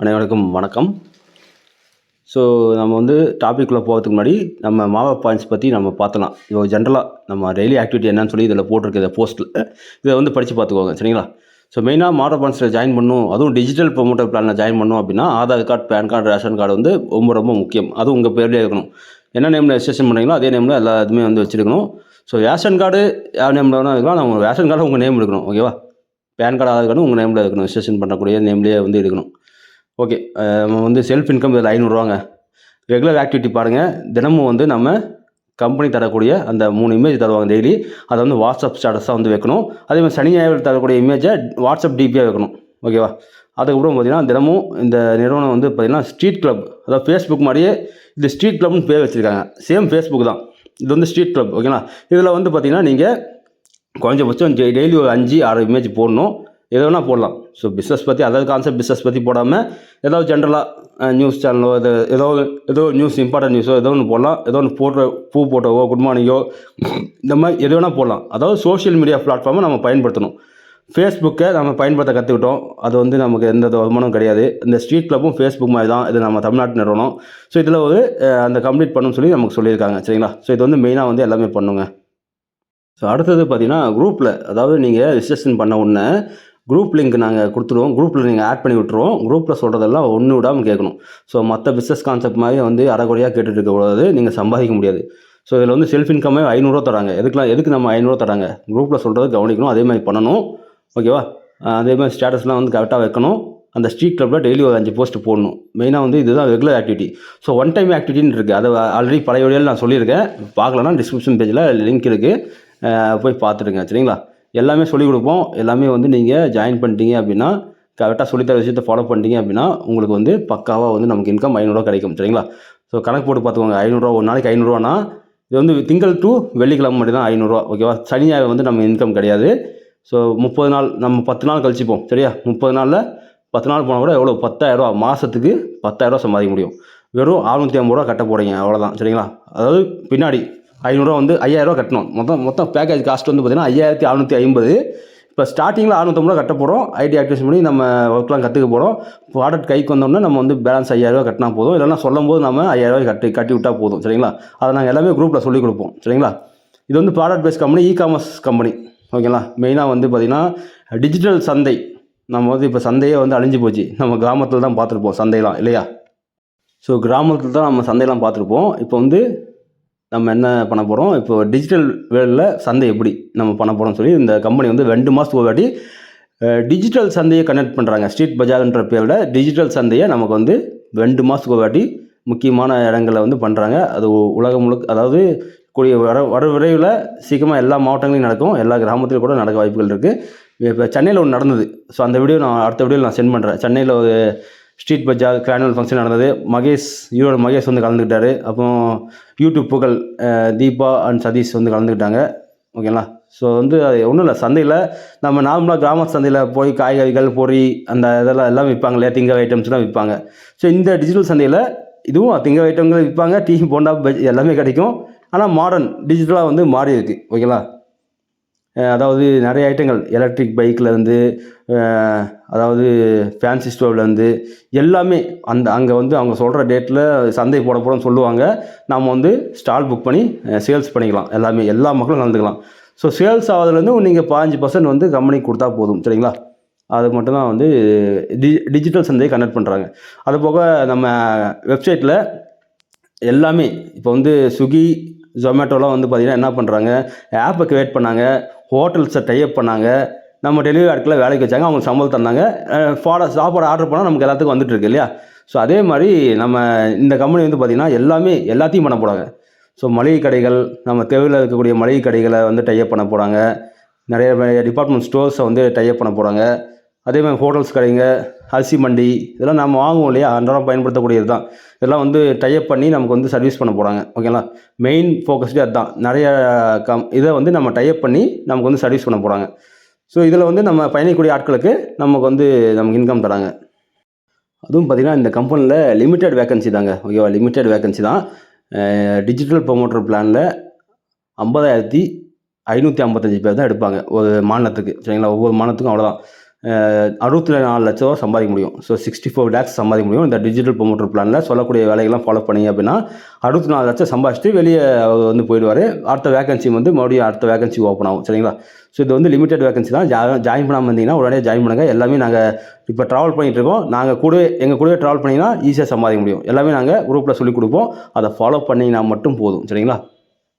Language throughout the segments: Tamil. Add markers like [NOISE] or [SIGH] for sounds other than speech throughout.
அனைவருக்கும் வணக்கம். ஸோ நம்ம வந்து டாப்பிக்குள்ளே போகிறதுக்கு முன்னாடி நம்ம மாவா பாயிண்ட்ஸ் பற்றி நம்ம பார்த்தலாம். இப்போ ஜென்ரலாக நம்ம டெய்லி ஆக்டிவிட்டி என்னன்னு சொல்லி இதில் போட்டிருக்கு இந்த போஸ்ட்டில் இதை வந்து படித்து பார்த்துக்கோங்க சரிங்களா? ஸோ மெயினாக மாவா பாயிண்ட்ஸில் ஜாயின் பண்ணும் அதுவும் டிஜிட்டல் ப்ரொமோட்டர் பிளானில் ஜாயின் பண்ணும் அப்படின்னா Aadhaar card PAN card ration card வந்து ரொம்ப ரொம்ப முக்கியம். அதுவும் உங்கள் பேர்லேயே இருக்கணும். என்ன நேமில் ரெஜிஸ்ட்ரேஷன் பண்ணுறீங்களோ அதே நேமில் எல்லா இதுவுமே வந்து வச்சுருக்கணும். ஸோ ரேஷன் கார்டு யார் நேமில் வேணால் இருக்கலாம் நான் உங்கள் ரேஷன் கார்டு உங்கள் நேம் இருக்கணும் ஓகேவா பேன் கார்டு ஆதார் கார்டு உங்கள் நேமில் இருக்கணும் ரெஜிஸ்ட்ரேஷன் பண்ணக்கூடிய நேம்லேயே வந்து இருக்கணும். ஓகே நம்ம வந்து செல்ஃப் இன்கம் இதில் ஐநூறுரூவாங்க ரெகுலர் ஆக்டிவிட்டி பாருங்கள் தினமும் வந்து நம்ம கம்பெனி தரக்கூடிய அந்த மூணு இமேஜ் தருவாங்க டெய்லி அதை வந்து வாட்ஸ்அப் ஸ்டேட்டஸாக வந்து வைக்கணும். அதே மாதிரி சனி ஞாயிறு தரக்கூடிய இமேஜை வாட்ஸ்அப் டிபியாக வைக்கணும். ஓகேவா அதுக்கப்புறம் பார்த்தீங்கன்னா தினமும் இந்த நிறுவனம் வந்து பார்த்தீங்கன்னா ஸ்ட்ரீட் கிளப் அதாவது ஃபேஸ்புக் மாதிரியே இது ஸ்ட்ரீட் கிளப்னு பேர் வச்சுருக்காங்க. சேம் ஃபேஸ்புக் தான். இது வந்து ஸ்ட்ரீட் கிளப் ஓகேங்களா இதில் வந்து பார்த்தீங்கன்னா நீங்கள் குறைஞ்சபட்சம் டெய்லி ஒரு அஞ்சு ஆறு இமேஜ் போடணும். எது வேணால் போடலாம். ஸோ பிஸ்னஸ் பற்றி அதாவது கான்செப்ட் பிஸ்னஸ் பற்றி போடாமல் ஏதாவது ஜென்ரலாக நியூஸ் சேனலோ இது ஏதோ ஏதோ நியூஸ் இம்பார்ட்டன்ட் நியூஸோ ஏதோ ஒன்று போடலாம். ஏதோ ஒன்று போட்டோ பூ போட்டோவோ குட் மார்னிங்கோ இந்த மாதிரி எது வேணால் போடலாம். அதாவது சோஷியல் மீடியா பிளாட்ஃபார்மை நம்ம பயன்படுத்தணும். ஃபேஸ்புக்கை நம்ம பயன்படுத்த கற்றுக்கிட்டோம் அது வந்து நமக்கு எந்த வருமானம் கிடையாது. இந்த ஸ்ட்ரீட் கிளப்பும் ஃபேஸ்புக் மாதிரி தான். இது நம்ம தமிழ்நாட்டு நிறுவனம். ஸோ இதில் ஒரு அந்த கம்ப்ளீட் பண்ணணும்னு சொல்லி நமக்கு சொல்லியிருக்காங்க. சரிங்களா? ஸோ இது வந்து மெயினாக வந்து எல்லாமே பண்ணுங்க. ஸோ அடுத்தது பார்த்தீங்கன்னா குரூப்பில் அதாவது நீங்கள் ரிஜிஸ்ட்ரேஷன் பண்ண உடனே குரூப் லிங்க் நாங்கள் கொடுத்துருவோம் குரூப்பில் நீங்கள் ஆட் பண்ணி விட்ருவோம் குரூப்பில் சொல்கிறதெல்லாம் ஒன்று விடாமல் கேட்கணும். ஸோ மற்ற பிஸ்னஸ் கான்செப்ட் மாதிரி வந்து அறகுறையாக கேட்டுட்டு இருக்கக்கூடாது நீங்கள் சம்பாதிக்க முடியாது. ஸோ இதில் வந்து செல்ஃப் இன்கமே ஐநூறுரூவா தராங்க. எதுக்குலாம் எதுக்கு நம்ம ஐநூறுரூவா தராங்க? குரூப்பில் சொல்கிறது கவனிக்கணும். அதே மாதிரி பண்ணணும். ஓகேவா அதே மாதிரி ஸ்டேட்டஸ்லாம் வந்து கரெக்டாக வைக்கணும். அந்த ஸ்ட்ரீட் கிளப்பில் டெய்லி ஒரு அஞ்சு போஸ்ட் போடணும். மெயினாக வந்து இதுதான் regular activity so one time ஆக்டிவிட்டின்னு இருக்குது அதை ஆல்ரெடி பழைய வழியில் நான் சொல்லியிருக்கேன். பார்க்கலன்னா டிஸ்கிரிப்ஷன் பேஜில் லிங்க் இருக்குது போய் பார்த்துடுங்க. சரிங்களா? எல்லாமே சொல்லிக் கொடுப்போம். எல்லாமே வந்து நீங்கள் ஜாயின் பண்ணிட்டீங்க அப்படின்னா கரெக்டாக சொல்லித்தர விஷயத்தை ஃபாலோ பண்ணிட்டீங்க அப்படின்னா உங்களுக்கு வந்து பக்காவாக வந்து நமக்கு இன்கம் ஐநூறுரூவா கிடைக்கும் சரிங்களா? ஸோ கணக்கு போட்டு பார்த்துக்கோங்க. ஐநூறுரூவா ஒரு நாளைக்கு ஐநூறுரூவானா இது வந்து திங்கள் டு வெள்ளிக்கிழமை மட்டும் தான் ஐநூறுரூவா ஓகேவா சனி ஞாயிறு வந்து நம்ம இன்கம் கிடையாது. ஸோ முப்பது நாள் நம்ம பத்து நாள் கழிச்சுப்போம் சரியா? முப்பது நாளில் பத்து நாள் போனால் கூட எவ்வளோ பத்தாயிரரூவா மாதத்துக்கு பத்தாயிரரூவா சம்பாதிக்க முடியும். வெறும் அறுநூற்றி ஐம்பது ரூபா கட்ட போகிறீங்க அவ்வளோதான் சரிங்களா? அதாவது பின்னாடி ஐநூறுரூவா வந்து ஐயாயிரரூவா கட்டணும். மொத்தம் மொத்தம் பேக்கேஜ் காஸ்ட் வந்து பார்த்தீங்கன்னா ஐயாயிரத்தி அறுநூற்றி ஐம்பது. இப்போ ஸ்டார்டிங்கில் அறுநூத்தம்பது ரூபா கட்ட போகிறோம் ஐடி ஆக்டிவேஷன் பண்ணி நம்ம ஒர்க்லாம் கற்றுக்க போகிறோம் ப்ராடக்ட் கைக்கு வந்தோம்னா நம்ம வந்து பேலன்ஸ் ஐயாயிரரூவா கட்டினா போதும். இல்லைன்னா சொல்லும் போது நம்ம ஐயாயிரரூவா கட்டி கட்டி விட்டால் போதும். சரிங்களா? அதை நாங்கள் எல்லாமே குரூப்பில் சொல்லிக் கொடுப்போம். சரிங்களா? இது வந்து product base company e commerce company ஓகேங்களா மெயினாக வந்து பார்த்திங்கன்னா டிஜிட்டல் சந்தை. நம்ம வந்து இப்போ சந்தையே வந்து அழிஞ்சு போச்சு. நம்ம கிராமத்தில் தான் பார்த்துருப்போம் சந்தையெல்லாம் இல்லையா? ஸோ கிராமத்தில் தான் நம்ம சந்தையெல்லாம் பார்த்துருப்போம். இப்போ வந்து நம்ம என்ன பண்ண போகிறோம் இப்போ டிஜிட்டல் வேர்ல்டில் சந்தை எப்படி நம்ம பண்ண போகிறோம்னு சொல்லி இந்த கம்பெனி வந்து ரெண்டு மாதத்துக்கு ஒரு வாட்டி டிஜிட்டல் சந்தையை கனெக்ட் பண்ணுறாங்க ஸ்ட்ரீட் பஜார்ன்ற பேரில் டிஜிட்டல் சந்தையை நமக்கு வந்து ரெண்டு மாதத்துக்கு ஒரு வாட்டி முக்கியமான இடங்களில் வந்து பண்ணுறாங்க அது உலகம் முழுக்க அதாவது கூடிய வர வர விரைவில் சீக்கிரமாக எல்லா மாவட்டங்களையும் நடக்கும். எல்லா கிராமத்திலும் கூட நடக்க வாய்ப்புகள் இருக்குது இப்போ சென்னையில் ஒன்று நடந்தது. ஸோ அந்த வீடியோ நான் அடுத்த வீடியோவில் நான் சென்ட் பண்ணுறேன் சென்னையில் ஒரு ஸ்ட்ரீட் பஜார் கிரானுவல் ஃபங்க்ஷன் நடந்தது. மகேஷ் ஈரோடு மகேஷ் வந்து கலந்துக்கிட்டாரு. அப்புறம் யூடியூப் புகழ் தீபா அண்ட் சதீஷ் வந்து கலந்துக்கிட்டாங்க. ஓகேங்களா ஸோ வந்து அது ஒன்றும் இல்லை சந்தையில் நம்ம நார்மலாக கிராம சந்தையில் போய் காய்கறிகள் பொறி அந்த இதெல்லாம் எல்லாம் விற்பாங்க இல்லையா திங்க ஐட்டம்ஸ்லாம் விற்பாங்க ஸோ இந்த டிஜிட்டல் சந்தையில் இதுவும் திங்க ஐட்டங்கள் விற்பாங்க டீ போண்டா பஜ் எல்லாமே கிடைக்கும். ஆனால் மாடர்ன் டிஜிட்டலாக வந்து மாறி இருக்குது ஓகேங்களா அதாவது நிறைய ஐட்டங்கள் எலக்ட்ரிக் பைக்லேருந்து அதாவது ஃபேன்சி ஸ்டோர்லேருந்து எல்லாமே அந்த அங்கே வந்து அவங்க சொல்கிற டேட்டில் சந்தை போட போகிறோன்னு சொல்லுவாங்க. நாம் வந்து ஸ்டால் புக் பண்ணி சேல்ஸ் பண்ணிக்கலாம். எல்லாமே எல்லா மக்களும் கலந்துக்கலாம். ஸோ சேல்ஸ் ஆகிறதுலேருந்து நீங்கள் பாஞ்சு பர்சன்ட் வந்து கம்பெனிக்கு கொடுத்தா போதும். சரிங்களா? அது மட்டும்தான் வந்து டி டிஜிட்டல் சந்தையை கனெக்ட் பண்ணுறாங்க அது போக நம்ம வெப்சைட்டில் எல்லாமே இப்போ வந்து ஸ்விக்கி ஜொமேட்டோலாம் வந்து பார்த்திங்கன்னா என்ன பண்ணுறாங்க ஆப்பை க்ரியேட் பண்ணாங்க. ஹோட்டல்ஸை டைப் பண்ணாங்க. நம்ம டெலிவரி ஆட்களை வேலைக்கு வச்சாங்க அவங்களுக்கு சம்பளம் தந்தாங்க. ஃபாட சாப்பாடு ஆர்டர் பண்ணால் நமக்கு எல்லாத்துக்கும் வந்துட்டுருக்கு இல்லையா? ஸோ அதே மாதிரி நம்ம இந்த கம்பெனி வந்து பார்த்திங்கன்னா எல்லாமே எல்லாத்தையும் பண்ண போகிறாங்க ஸோ மளிகை கடைகள் நம்ம தெருவில் இருக்கக்கூடிய மளிகை கடைகளை வந்து டைப் பண்ண போகிறாங்க நிறைய டிபார்ட்மெண்ட் ஸ்டோர்ஸை வந்து டைப் பண்ண போகிறாங்க அதே மாதிரி ஹோட்டல்ஸ் கடைங்க அரிசி மண்டி இதெல்லாம் நம்ம வாங்குவோம் இல்லையா? அன்றாடம் பயன்படுத்தக்கூடியது தான். இதெல்லாம் வந்து டைப் பண்ணி நமக்கு வந்து சர்வீஸ் பண்ண போகிறாங்க ஓகேங்களா மெயின் ஃபோக்கஸ்டே அதுதான். நிறைய கம் இதை வந்து நம்ம டைப் பண்ணி நமக்கு வந்து சர்வீஸ் பண்ண போகிறாங்க ஸோ இதில் வந்து நம்ம பயணிக்கக்கூடிய ஆட்களுக்கு நமக்கு வந்து நமக்கு இன்கம் தராங்க. அதுவும் பார்த்திங்கன்னா இந்த கம்பெனியில் லிமிட்டெட் வேகன்சி தாங்க. ஓகேவா லிமிட்டெட் வேகன்சி தான். டிஜிட்டல் ப்ரொமோட்டர் பிளானில் ஐம்பதாயிரத்தி ஐநூற்றி ஐம்பத்தஞ்சு பேர் தான் எடுப்பாங்க. ஒரு மாநிலத்துக்கு. சரிங்களா? ஒவ்வொரு மாநிலத்துக்கும் அவ்வளோதான் அறுபத்தி நாலு லட்ச ரூபா சம்பாதிக்க முடியும். ஸோ சிக்ஸ்டி ஃபோர் லேக்ஸ் சம்பாதிக்க முடியும். இந்த டிஜிட்டல் ப்ரொமோட்டர் பிளானில் சொல்லக்கூடிய வேலைகள்லாம் ஃபாலோ பண்ணி அப்படின்னா அறுபத்தி நாலு லட்சம் சம்பாதிச்சுட்டு வெளியே வந்து போயிடுவார். அடுத்த வேகன்சி வந்து மறுபடியும் அடுத்த வேகன்சி ஓப்பன் ஆகும். சரிங்களா? ஸோ இது வந்து லிமிடெட் வேகன்சி தான். ஜாயின் பண்ணாமல் இருந்தீங்கன்னா உடனே ஜாயின் பண்ணுங்கள் எல்லாமே நாங்கள் இப்போ ட்ராவல் பண்ணிகிட்டு இருக்கோம். நாங்கள் கூடவே எங்கள் கூடவே ட்ராவல் பண்ணிங்கன்னா ஈஸியாக சம்பாதிக்க முடியும். எல்லாமே நாங்கள் குரூப்பில் சொல்லிக் கொடுப்போம். அதை ஃபாலோ பண்ணிங்கன்னா மட்டும் போதும். சரிங்களா?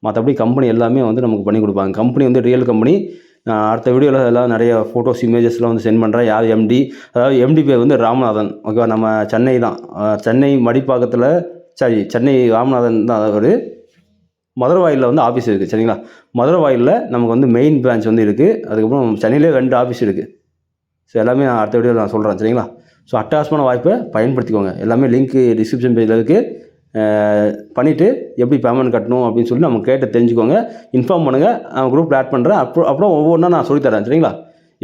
மற்றபடி கம்பெனி எல்லாமே வந்து நமக்கு பண்ணி கொடுப்பாங்க. கம்பெனி வந்து ரியல் கம்பெனி அடுத்த வீடியோவில் எல்லாம் நிறைய ஃபோட்டோஸ் இமேஜஸ்லாம் வந்து சென்ட் பண்ணுறேன் யார் எம்டி அதாவது எம்டி பேர் வந்து ராமநாதன். ஓகேவா நம்ம சென்னை தான். சென்னை மடிப்பாக்கத்தில் சாரி சென்னை ராமநாதன் தான். அவர் மதுரவாயிலில் வந்து ஆஃபீஸ் இருக்குது சரிங்களா? மதுரவாயிலில் நமக்கு வந்து மெயின் பிரான்ச் வந்து இருக்குது அதுக்கப்புறம் சென்னையிலே ரெண்டு ஆஃபீஸ் இருக்குது ஸோ எல்லாமே நான் அடுத்த வீடியோவில் நான் சொல்கிறேன் சரிங்களா? ஸோ அட்டாசமான வாய்ப்பை பயன்படுத்திக்கோங்க. எல்லாமே லிங்க்கு டிஸ்கிரிப்ஷன் பேஜில் இருக்குது பண்ணிவிட்டு எப்படி பேமெண்ட் கட்டணும் அப்படின்னு சொல்லி நம்ம கேட்டு தெரிஞ்சுக்கோங்க. இன்ஃபார்ம் பண்ணுங்கள் நான் குரூப்பில் ஆட் பண்ணுறேன் அப்புறம் அப்புறம் ஒவ்வொன்றா நான் சொல்லித்தரேன் சரிங்களா?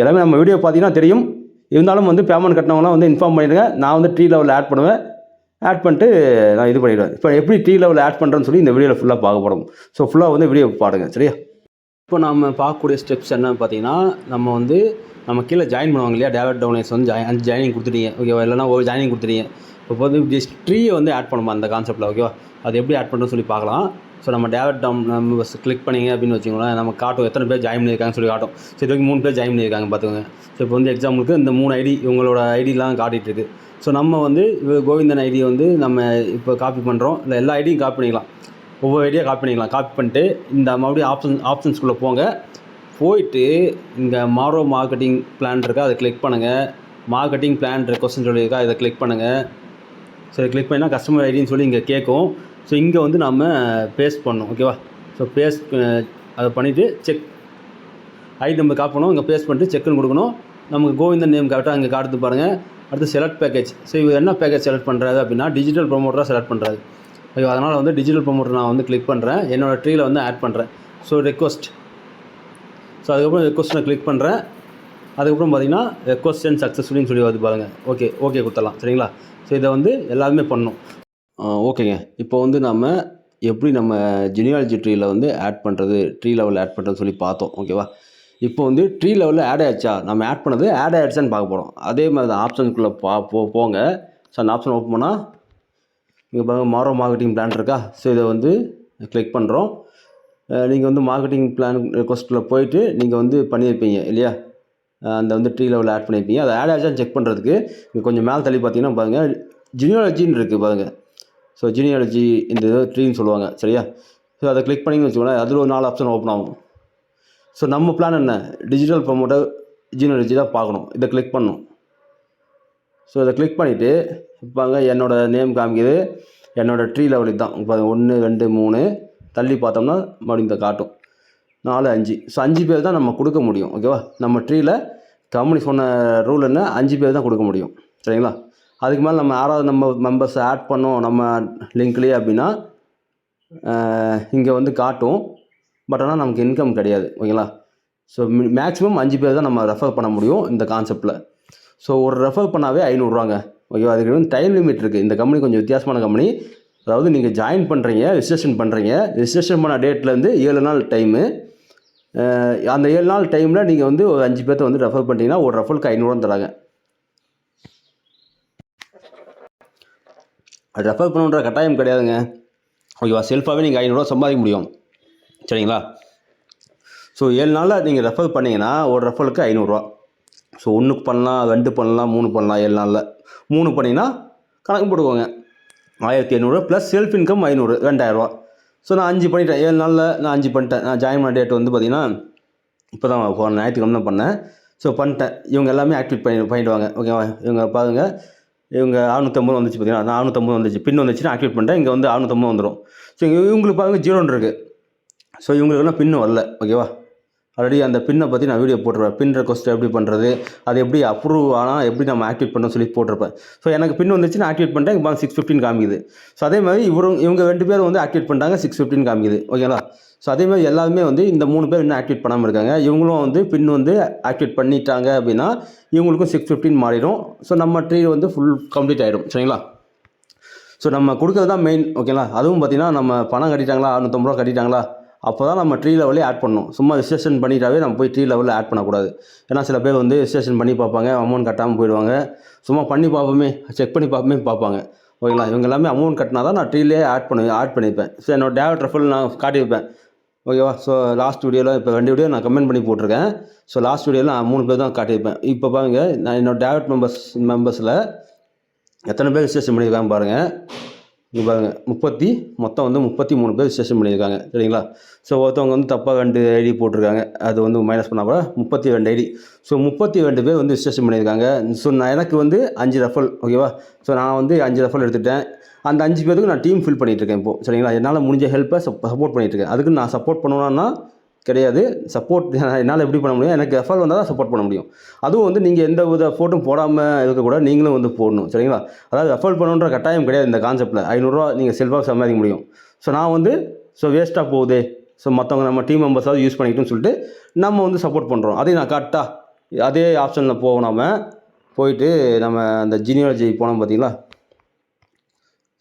எல்லாமே நம்ம வீடியோ பார்த்தீங்கன்னா தெரியும். இருந்தாலும் வந்து பேமெண்ட் கட்டினவங்களாம் வந்து இன்ஃபார்ம் பண்ணிடுங்க. நான் வந்து ட்ரீ லெவலில் ஆட் பண்ணுவேன். ஆட் பண்ணிட்டு நான் இது பண்ணிடுவேன். இப்போ எப்படி ட்ரீ லெவலில் ஆட் பண்ணுறேன்னு சொல்லி இந்த வீடியோவில் ஃபுல்லாக பார்க்க போகிறோம் ஸோ ஃபுல்லாக வந்து வீடியோ பாருங்க சரியா? இப்போ நம்ம பார்க்கக்கூடிய ஸ்டெப்ஸ் என்னன்னு பார்த்தீங்கன்னா நம்ம வந்து நம்ம கீழே ஜாயின் பண்ணுவாங்க இல்லையா? டேவட் டவுனேஸ் வந்து ஜாயின் ஜாயினிங் கொடுத்துட்டீங்க ஓகேவா இல்லைனா ஒரு ஜாயினிங் கொடுத்துட்டீங்க. இப்போ வந்து ஜஸ்ட் ட்ரீயை வந்து ஆட் பண்ணுமா அந்த கான்செப்ட்டில் ஓகேவா அது எப்படி ஆட் பண்ணுறோம்னு சொல்லி பார்க்கலாம். ஸோ நம்ம டேவட் டவுன் நம்ம கிளிக் பண்ணிங்க அப்படின்னு வச்சுக்கோங்களேன் நம்ம காட்டும் எத்தனை பேர் ஜாயின் பண்ணியிருக்காங்கன்னு சொல்லி காட்டும். சரி வரைக்கும் மூணு பேர் ஜாயின் பண்ணியிருக்காங்க பார்த்துக்கோங்க. ஸோ இப்போ வந்து எக்ஸாம்பிளுக்கு இந்த மூணு ஐடி இவங்களோட ஐடிலாம் காட்டிகிட்டு இருக்குது ஸோ நம்ம வந்து கோவிந்தன் ஐடியை வந்து நம்ம இப்போ காப்பி பண்ணுறோம் இல்லை எல்லா ஐடியும் காப்பி பண்ணிக்கலாம். ஒவ்வொரு ஐடியாக காப்பி பண்ணிக்கலாம். காப்பி பண்ணிட்டு இந்த மறுபடியும் ஆப்ஷன் ஆப்ஷன்ஸ்குள்ளே போங்க. போயிட்டு இங்கே மாரோ மார்க்கெட்டிங் பிளான் இருக்கா அதை கிளிக் பண்ணுங்கள் மார்க்கெட்டிங் பிளான் கொஸ்டின் சொல்லியிருக்கா இதை கிளிக் பண்ணுங்கள் ஸோ கிளிக் பண்ணால் கஸ்டமர் ஐடின்னு சொல்லி இங்கே கேட்கும் ஸோ இங்கே வந்து நம்ம பேஸ்ட் பண்ணணும். ஓகேவா ஸோ பேஸ்ட் அதை பண்ணிவிட்டு செக் ஐடி நம்பர் காப்பி பண்ணணும் இங்கே பேஸ்ட் பண்ணிட்டு செக்குன்னு கொடுக்கணும். நமக்கு கோவிந்தன் நேம் கரெக்டாக இங்கே காட்டுது பாருங்கள் அடுத்து செலக்ட் பேக்கேஜ் ஸோ இவர் என்ன பேக்கேஜ் செலக்ட் பண்ணுறாரு அப்படின்னா டிஜிட்டல் ப்ரொமோட்டராக செலக்ட் பண்ணுறாரு ஓகே அதனால் வந்து டிஜிட்டல் ப்ரொமோட்டர் நான் வந்து கிளிக் பண்ணுறேன் என்னோடய ட்ரீயில் வந்து ஆட் பண்ணுறேன் ஸோ ரெக்வஸ்ட் ஸோ அதுக்கப்புறம் ரெக்வஸ்ட் நான் கிளிக் பண்ணுறேன் அதுக்கப்புறம் பார்த்தீங்கன்னா ரெக்வஸ்ட் அண்ட் சக்ஸஸ்ஃபுல்லின்னு சொல்லி வருது பாருங்கள் ஓகே ஓகே கொடுத்துடலாம். சரிங்களா? ஸோ இதை வந்து எல்லாருமே பண்ணணும். ஓகேங்க இப்போ வந்து நம்ம எப்படி நம்ம ஜெனியாலஜி ட்ரீயில் வந்து ஆட் பண்ணுறது ட்ரீ லெவலில் ஆட் பண்ணுறதுன்னு சொல்லி பார்த்தோம். ஓகேவா இப்போ வந்து ட்ரீ லெவலில் ஆட் ஆயிடுச்சா? நம்ம ஆட் பண்ணது ஆட் ஆயிடுச்சான்னு பார்க்க போகிறோம் அதே மாதிரி தான் ஆப்ஷனுக்குள்ளே பா போ போங்க. ஸோ அந்த ஆப்ஷன் ஓப்பன் பண்ணால் இங்கே பாருங்கள் மாரோ மார்க்கெட்டிங் பிளான் இருக்கா? ஸோ இதை வந்து கிளிக் பண்ணுறோம் நீங்கள் வந்து மார்க்கெட்டிங் பிளான் ரெக்வஸ்ட்டில் போயிட்டு நீங்கள் வந்து பண்ணியிருப்பீங்க இல்லையா? அந்த வந்து ட்ரீ லெவலில் ஆட் பண்ணியிருப்பீங்க அதை ஆட் ஆச்சான்னு செக் பண்ணுறதுக்கு இங்கே கொஞ்சம் மேலே தள்ளி பார்த்தீங்கன்னா பாருங்கள் ஜினியாலஜின்னு இருக்குது பாருங்கள் ஸோ ஜினியாலஜி இந்த இது ட்ரீன்னு சொல்லுவாங்க சரியா? ஸோ அதை கிளிக் பண்ணிங்கன்னு வச்சுக்கோங்களேன் அதில் ஒரு நாலு ஆப்ஷன் ஓப்பன் ஆகும். ஸோ நம்ம பிளான் என்ன? டிஜிட்டல் ப்ரொமோட்டர் ஜினியாலஜி தான் பார்க்கணும். இதை கிளிக் பண்ணணும். ஸோ இதை கிளிக் பண்ணிவிட்டு பாருங்க என்னோடய நேம் காமிக்குது. என்னோடய ட்ரீ லெவலுக்கு தான் இப்போ ஒன்று ரெண்டு மூணு. தள்ளி பார்த்தோம்னா மறுபடியும் இந்த காட்டும். நாலு அஞ்சு. ஸோ அஞ்சு பேர் தான் நம்ம கொடுக்க முடியும். ஓகேவா நம்ம ட்ரீயில் கம்பெனி சொன்ன ரூல் என்ன? அஞ்சு பேர் தான் கொடுக்க முடியும். சரிங்களா? அதுக்கு மேலே நம்ம யாராவது நம்ம மெம்பர்ஸ் ஆட் பண்ணோம் நம்ம லிங்க்லேயே அப்படின்னா இங்கே வந்து காட்டும். பட் ஆனால் நமக்கு இன்கம் கிடையாது. ஓகேங்களா ஸோ மேக்ஸிமம் அஞ்சு பேர் தான் நம்ம ரெஃபர் பண்ண முடியும் இந்த கான்செப்ட்டில் ஸோ ஒரு ரெஃபர் பண்ணாவே ஐநூறுரூவாங்க ஓகேவா அதுக்கு வந்து டைம் லிமிட் இருக்குது இந்த கம்பெனி கொஞ்சம் வித்தியாசமான கம்பெனி. அதாவது நீங்கள் ஜாயின் பண்ணுறீங்க ரிஜிஸ்ட்ரேஷன் பண்ணுறீங்க ரிஜிஸ்ட்ரேஷன் பண்ண டேட்லேருந்து ஏழு நாள் டைமு அந்த ஏழு நாள் டைமில் நீங்கள் வந்து ஒரு அஞ்சு பேர்த்த வந்து ரெஃபர் பண்ணிட்டீங்கன்னா ஒரு ரெஃபருக்கு ஐநூறுவா தராங்க. அது ரெஃபர் பண்ணுன்ற கட்டாயம் கிடையாதுங்க. ஓகேவா செல்ஃபாகவே நீங்கள் ஐநூறுரூவா சம்பாதிக்க முடியும். சரிங்களா? ஸோ ஏழு நாளில் நீங்கள் ரெஃபர் பண்ணீங்கன்னா ஒரு ரெஃபருக்கு ஐநூறுரூவா ஸோ ஒன்றுக்கு பண்ணலாம் ரெண்டு பண்ணலாம் மூணு பண்ணலாம் ஏழு நாளில். மூணு பண்ணிங்கன்னா கணக்கு போட்டுக்கோங்க. ஆயிரத்தி ஐநூறுரூவா ப்ளஸ் செல்ஃப் இன்கம் ஐநூறு ரெண்டாயிரரூவா ஸோ நான் அஞ்சு பண்ணிட்டேன். ஏழு நாளில் நான் அஞ்சு பண்ணிட்டேன். நான் ஜாயின் பண்ண டேட் வந்து பார்த்தீங்கன்னா இப்போ தான் போன ஞாயிற்றுக்கிழமை தான் பண்ணேன். ஸோ பண்ணிட்டேன். இவங்க எல்லாமே ஆக்டிவேட் பண்ணி பண்ணிடுவாங்க. ஓகேவா இவங்க பாருங்க. இவங்க அறுநூத்தம்பது வந்துச்சு பார்த்தீங்கன்னா நான் நானூற்றம்பது வந்துச்சு. பின் வந்துச்சுன்னா ஆக்டிவேட் பண்ணிட்டேன். இங்கே வந்து அறுநூத்தம்பது வந்துடும் ஸோ இவங்களுக்கு பாருங்கள் ஜீரோன்னு இருக்குது ஸோ இவங்களுக்குலாம் பின்னு வரல. ஓகேவா ஆல்ரெடி அந்த பின்னை பற்றி நான் வீடியோ போட்டிருப்பேன். பின் ரெக்வஸ்ட் எப்படி பண்ணுறது அது எப்படி அப்ரூவ் ஆனால் எப்படி நம்ம ஆக்டிவேட் பண்ண சொல்லி போட்டிருப்பேன். ஸோ எனக்கு பின் வந்துச்சு நான் ஆக்டிவேட் பண்ணிட்டேன் இப்போ சிக்ஸ் ஃபிஃப்டின் காமிக்குது. ஸோ அதே மாதிரி இவரும் இவங்க ரெண்டு பேரும் வந்து ஆக்டிவேட் பண்ணிட்டாங்க சிக்ஸ் ஃபிஃப்டின் காமிக்குது. ஓகேங்களா ஸோ அதே மாதிரி எல்லாருமே வந்து இந்த மூணு பேர் இன்னும் ஆக்டிவேட் பண்ணாமல் இருக்காங்க. இவங்களும் வந்து பின் வந்து ஆக்டிவேட் பண்ணிட்டாங்க அப்படின்னா இவங்களுக்கும் சிக்ஸ் ஃபிஃப்டின் மாறிடும். ஸோ நம்ம ட்ரீ வந்து ஃபுல் கம்ப்ளீட் ஆகிடும் சரிங்களா? ஸோ நம்ம கொடுக்கறது தான் மெயின் ஓகேங்களா அதுவும் பார்த்தீங்கன்னா நம்ம பணம் கட்டிட்டாங்களா? அறுநூத்தம்பது ரூபா கட்டிட்டாங்களா? அப்போ தான் நம்ம ட்ரீ லெவலே ஆட் பண்ணணும். சும்மா ரிஜிஸ்ட்ரேஷன் பண்ணிட்டாவே நம்ம போய் ட்ரீ லெவலில் ஆட் பண்ணக்கூடாது. ஏன்னா சில பேர் வந்து ரிஜிஸ்ட்ரேஷன் பண்ணி பார்ப்பாங்க அமௌண்ட் கட்டாமல் போயிடுவாங்க. சும்மா பண்ணி பார்ப்போமே செக் பண்ணி பார்ப்போமே பார்ப்பாங்க. ஓகேங்களா? இவங்க எல்லாமே அமௌண்ட் கட்டினா தான் நான் ட்ரீலே ஆட் பண்ணி ஆட் பண்ணியிருப்பேன் ஸோ என்னோட டேவட் ரெஃபல் நான் காட்டியிருப்பேன். ஓகேவா? ஸோ லாஸ்ட் வீடியோவில் இப்போ ரெண்டு வீடியோ நான் கமெண்ட் பண்ணி போட்டிருக்கேன். ஸோ லாஸ்ட் வீடியோவில் நான் மூணு பேர் தான் காட்டியிருப்பேன். இப்போ பாருங்க நான் என்னோட டேவட் மெம்பர்ஸ் மெம்பர்ஸில் எத்தனை பேர் ரிஜிஸ்ட்ரேஷன் பண்ணியிருக்காங்க பாருங்கள் இங்கே பாருங்கள் முப்பத்தி மொத்தம் வந்து முப்பத்தி மூணு பேர் ரிஜிஸ்ட்ரேஷன் பண்ணியிருக்காங்க சரிங்களா? ஸோ ஒருத்தவங்க வந்து தப்பாக ரெண்டு ஐடி போட்டிருக்காங்க அது வந்து மைனஸ் பண்ணால் கூட முப்பத்தி ரெண்டு ஐடி ஸோ முப்பத்தி ரெண்டு பேர் வந்து ரிஜிஸ்ட்ரேஷன் பண்ணியிருக்காங்க. ஸோ நான் எனக்கு வந்து அஞ்சு ரெஃபல் ஓகேவா ஸோ நான் வந்து அஞ்சு ரெஃபல் எடுத்துட்டேன். அந்த அஞ்சு பேருக்கு நான் டீம் ஃபில் பண்ணிகிட்ருக்கேன் இருக்கேன் இப்போது சரிங்களா? என்னால் முடிஞ்ச ஹெல்ப்பை சப் சப்போர்ட் பண்ணிகிட்ருக்கேன் அதுக்கு நான் சப்போர்ட் பண்ணணும்னா கிடையாது. சப்போர்ட் [LAUGHS] என்னால் எப்படி பண்ண முடியும்? எனக்கு ரெஃபர் வந்தால் தான் சப்போர்ட் பண்ண முடியும். அதுவும் வந்து நீங்கள் எந்த வித ஃபோட்டும் போடாமல் இருக்கக்கூடாது நீங்களும் வந்து போடணும். சரிங்களா? அதாவது ரெஃபர் பண்ணணுன்ற கட்டாயம் கிடையாது இந்த கான்செப்ட்டில் ஐநூறுரூவா நீங்கள் செல்ஃபாக சம்பாதிக்க முடியும். ஸோ நான் வந்து ஸோ வேஸ்ட்டாக போகுதே. ஸோ மற்றவங்க நம்ம டீம் மெம்பர்ஸாவது யூஸ் பண்ணிக்கிட்டுன்னு சொல்லிட்டு நம்ம வந்து சப்போர்ட் பண்ணுறோம் அதே நான் கரெக்டாக அதே ஆப்ஷனில் போகணாம போயிட்டு நம்ம அந்த ஜீனியாலஜி போனோம் பார்த்தீங்களா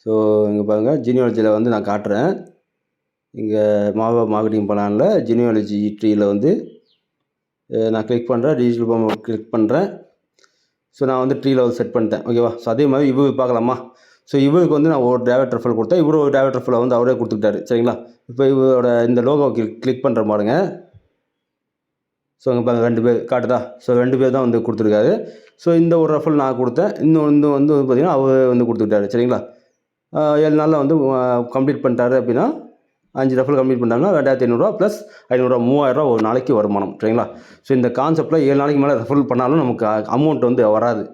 ஸோ இங்கே பாருங்கள் ஜீனியாலஜியில் வந்து நான் காட்டுறேன். இங்கே மாவா மார்க்கெட்டிங் பிளானில் ஜினியாலஜி ட்ரீயில் வந்து நான் கிளிக் பண்ணுறேன் டிஜிட்டல் ஃபார்ம் கிளிக் பண்ணுறேன் ஸோ நான் வந்து ட்ரீ லெவல் செட் பண்ணிட்டேன். ஓகேவா ஸோ அதே மாதிரி இவ்வளவு பார்க்கலாமா? ஸோ இவருக்கு வந்து நான் ஒரு டேவட் ரெஃபல் கொடுத்தேன். இவரு ஒரு டேவட் ரெஃபலை வந்து அவரே கொடுத்துக்கிட்டாரு. சரிங்களா? இப்போ இவரோட இந்த லோகோ கிளிக் கிளிக் பண்ணுற பாருங்க. ஸோ அங்கே பாருங்க ரெண்டு பேர் காட்டுதா? ஸோ ரெண்டு பேர் தான் வந்து கொடுத்துருக்காரு. ஸோ இந்த ஒரு ரெஃபல் நான் கொடுத்தேன். இன்னும் இன்னும் வந்து பார்த்தீங்கன்னா அவர் வந்து கொடுத்துக்கிட்டாரு. சரிங்களா? ஏழு நாளில் வந்து கம்ப்ளீட் பண்ணிட்டாரு அப்படின்னா அஞ்சு ரஃபல் கம்ப்ளீட் பண்ணிட்டாங்கன்னா ரெண்டாயிரத்தி ஐநூறுரூவா ப்ளஸ் ஐநூறுரூவா மூவாயிரரூவா ஒரு நாளைக்கு வருமானம் சரிங்களா? ஸோ இந்த கான்செப்ட்டில் ஏழு நாளைக்கு மேலே ரெஃபர் பண்ணாலும் நமக்கு அமௌண்ட் வந்து வராது.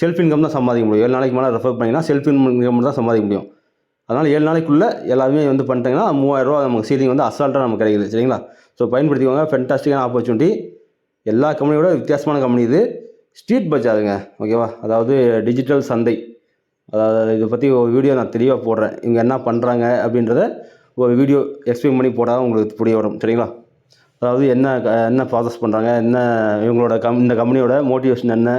செல்ஃப் இன்கம் தான் சம்பாதிக்க முடியும். ஏழு நாளைக்கு மேலே ரெஃபர் பண்ணிங்கன்னா செல்ஃப் இன்கம் தான் சம்பாதிக்க முடியும். அதனால் ஏழு நாளைக்குள்ளே எல்லாமே வந்து பண்ணிட்டீங்கன்னா மூவாயிரரூவா நமக்கு சீலிங் வந்து அசால்ட்டாக நமக்கு கிடைக்குது சரிங்களா? ஸோ பயன்படுத்திக்கோங்க. ஃபென்டாஸ்டிக்கான ஆப்பர்ச்சுனிட்டி எல்லா கம்பெனியோட வித்தியாசமான கம்பெனி இது. ஸ்ட்ரீட் பஜாருங்க ஓகேவா அதாவது டிஜிட்டல் சந்தை. அதாவது இதை பற்றி ஒரு வீடியோ நான் தெளிவாக போடுறேன். இவங்க என்ன பண்ணுறாங்க அப்படின்றத வீடியோ எக்ஸ்பிளைன் பண்ணி போட்டால் உங்களுக்கு புரிய வரும். சரிங்களா? அதாவது என்ன என்ன ப்ராசஸ் பண்ணுறாங்க என்ன இவங்களோட கம் இந்த கம்பெனியோட மோட்டிவேஷன் என்ன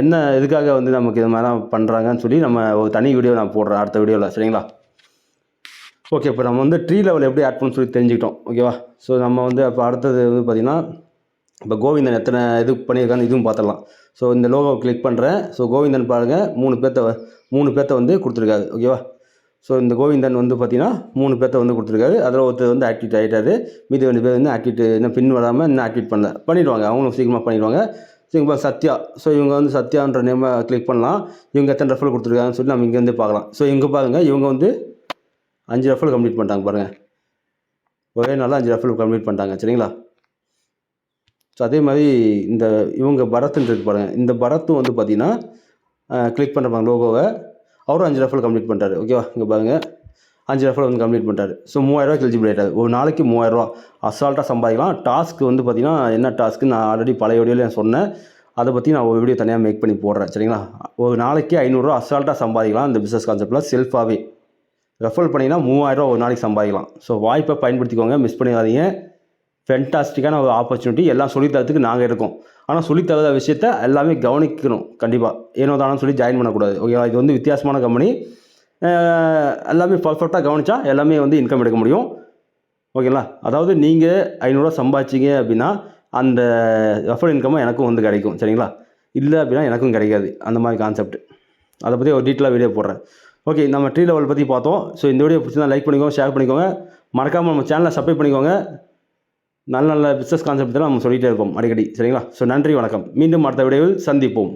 என்ன எதுக்காக வந்து நமக்கு இது மாதிரிலாம் பண்ணுறாங்கன்னு சொல்லி நம்ம ஒரு தனி வீடியோ நான் போடுறேன் அடுத்த வீடியோவில் சரிங்களா? ஓகே இப்போ நம்ம வந்து ட்ரீ லெவல் எப்படி ஆட் பண்ணு சொல்லி தெரிஞ்சுக்கிட்டோம். ஓகேவா ஸோ நம்ம வந்து அப்போ அடுத்தது வந்து பார்த்திங்கன்னா இப்போ கோவிந்தன் எத்தனை இது பண்ணியிருக்கான்னு இதுவும் பார்த்துடலாம் ஸோ இந்த லோகோ கிளிக் பண்ணுறேன் ஸோ கோவிந்தன் பாருங்கள் மூணு பேர்த்த மூணு பேர்த்த வந்து கொடுத்துருக்காரு. ஓகேவா ஸோ இந்த கோவிந்தன் வந்து பார்த்தீங்கன்னா மூணு பேர்த்த வந்து கொடுத்துருக்காரு. அதில் ஒருத்தர் வந்து ஆக்டிவேட் ஆகிட்டாரு மீதி ரெண்டு பேர் வந்து ஆக்டிவேட் இன்னும் பின் வராமல் இன்னும் ஆக்டிவேட் பண்ணல. பண்ணிடுவாங்க. அவங்களும் சீக்கிரமாக பண்ணிடுவாங்க. சீக்கிரமாக சத்யா. ஸோ இவங்க வந்து சத்யான்ற நேமை கிளிக் பண்ணலாம். இவங்க எத்தனை ரெஃபல் கொடுத்துருக்காங்கன்னு சொல்லி நம்ம இங்கேருந்து பார்க்கலாம். ஸோ இங்கே பாருங்கள் இவங்க வந்து அஞ்சு ரெஃபல் கம்ப்ளீட் பண்ணிட்டாங்க பாருங்கள் ஒரே நாளில் அஞ்சு ரெஃபல் கம்ப்ளீட் பண்ணிட்டாங்க. சரிங்களா? ஸோ அதே மாதிரி இந்த இவங்க பரத்துன்றது பாருங்கள் இந்த பரத்தும் வந்து பார்த்தீங்கன்னா கிளிக் பண்ணுறாங்க லோகோவை அவரும் அஞ்சு ரஃபல் கம்ப்ளீட் பண்ணுறாரு ஓகேவா இங்கே பாருங்கள் அஞ்சு ரெஃபர் வந்து கம்ப்ளீட் பண்ணுறாரு ஸோ மூவாயிரரூவா எலிஜிபிள் ஆகிட்டாரு ஒரு நாளைக்கு மூவாயிரரூவா. அசால்ட்டாக சம்பாதிக்கலாம். டாஸ்க் வந்து பார்த்திங்கன்னா என்ன டாஸ்க்கு நான் ஆல்ரெடி பழைய வீடியோவில் நான் சொன்னேன். அதை பற்றி நான் ஒரு வீடியோ தனியாக மேக் பண்ணி போடுறேன். சரிங்களா? ஒரு நாளைக்கு ஐநூறுரூவா அசால்ட்டாக சம்பாதிக்கலாம் இந்த பிஸ்னஸ் கான்செப்டில் செல்ஃபாகவே ரெஃபர் பண்ணிங்கன்னா மூவாயிரரூவா ஒரு நாளைக்கு சம்பாதிக்கலாம். ஸோ வாய்ப்பை பயன்படுத்திக்கோங்க. மிஸ் பண்ணிடாதீங்க. ஃபென்டாஸ்டிக்கான ஒரு ஆப்பர்ச்சுனிட்டி எல்லாம் சொல்லித்தரத்துக்கு நாங்கள் இருக்கோம். ஆனால் சொல்லித்தர விஷயத்த எல்லாமே கவனிக்கணும் கண்டிப்பாக ஏனோ தானோ சொல்லி ஜாயின் பண்ணக்கூடாது. ஓகேவா இது வந்து வித்தியாசமான கம்பெனி எல்லாமே பர்ஃபெக்டாக கவனிச்சா எல்லாமே வந்து இன்கம் எடுக்க முடியும். ஓகேங்களா அதாவது நீங்கள் ஐநூறுரூவா சம்பாதிச்சிங்க அப்படின்னா அந்த ரெஃபர் இன்கமும் எனக்கும் வந்து கிடைக்கும். சரிங்களா? இல்லை அப்படின்னா எனக்கும் கிடைக்காது. அந்த மாதிரி கான்செப்ட் அதை பற்றி ஒரு டீட்டெயிலாக வீடியோ போடுறேன். ஓகே நம்ம ட்ரீ லெவல் பற்றி பார்த்தோம். ஸோ இந்த வீடியோ பிடிச்சிருந்தா லைக் பண்ணிக்கோங்க ஷேர் பண்ணிக்கோங்க. மறக்காமல் நம்ம சேனலை சப்ஸ்கிரைப் பண்ணிக்கோங்க. நல்ல நல்ல பிஸ்னஸ் கான்செப்ட் நம்ம சொல்லிகிட்டே இருப்போம் அடிக்கடி. சரிங்களா? ஸோ நன்றி வணக்கம். மீண்டும் அடுத்த வீடியோவில் சந்திப்போம்.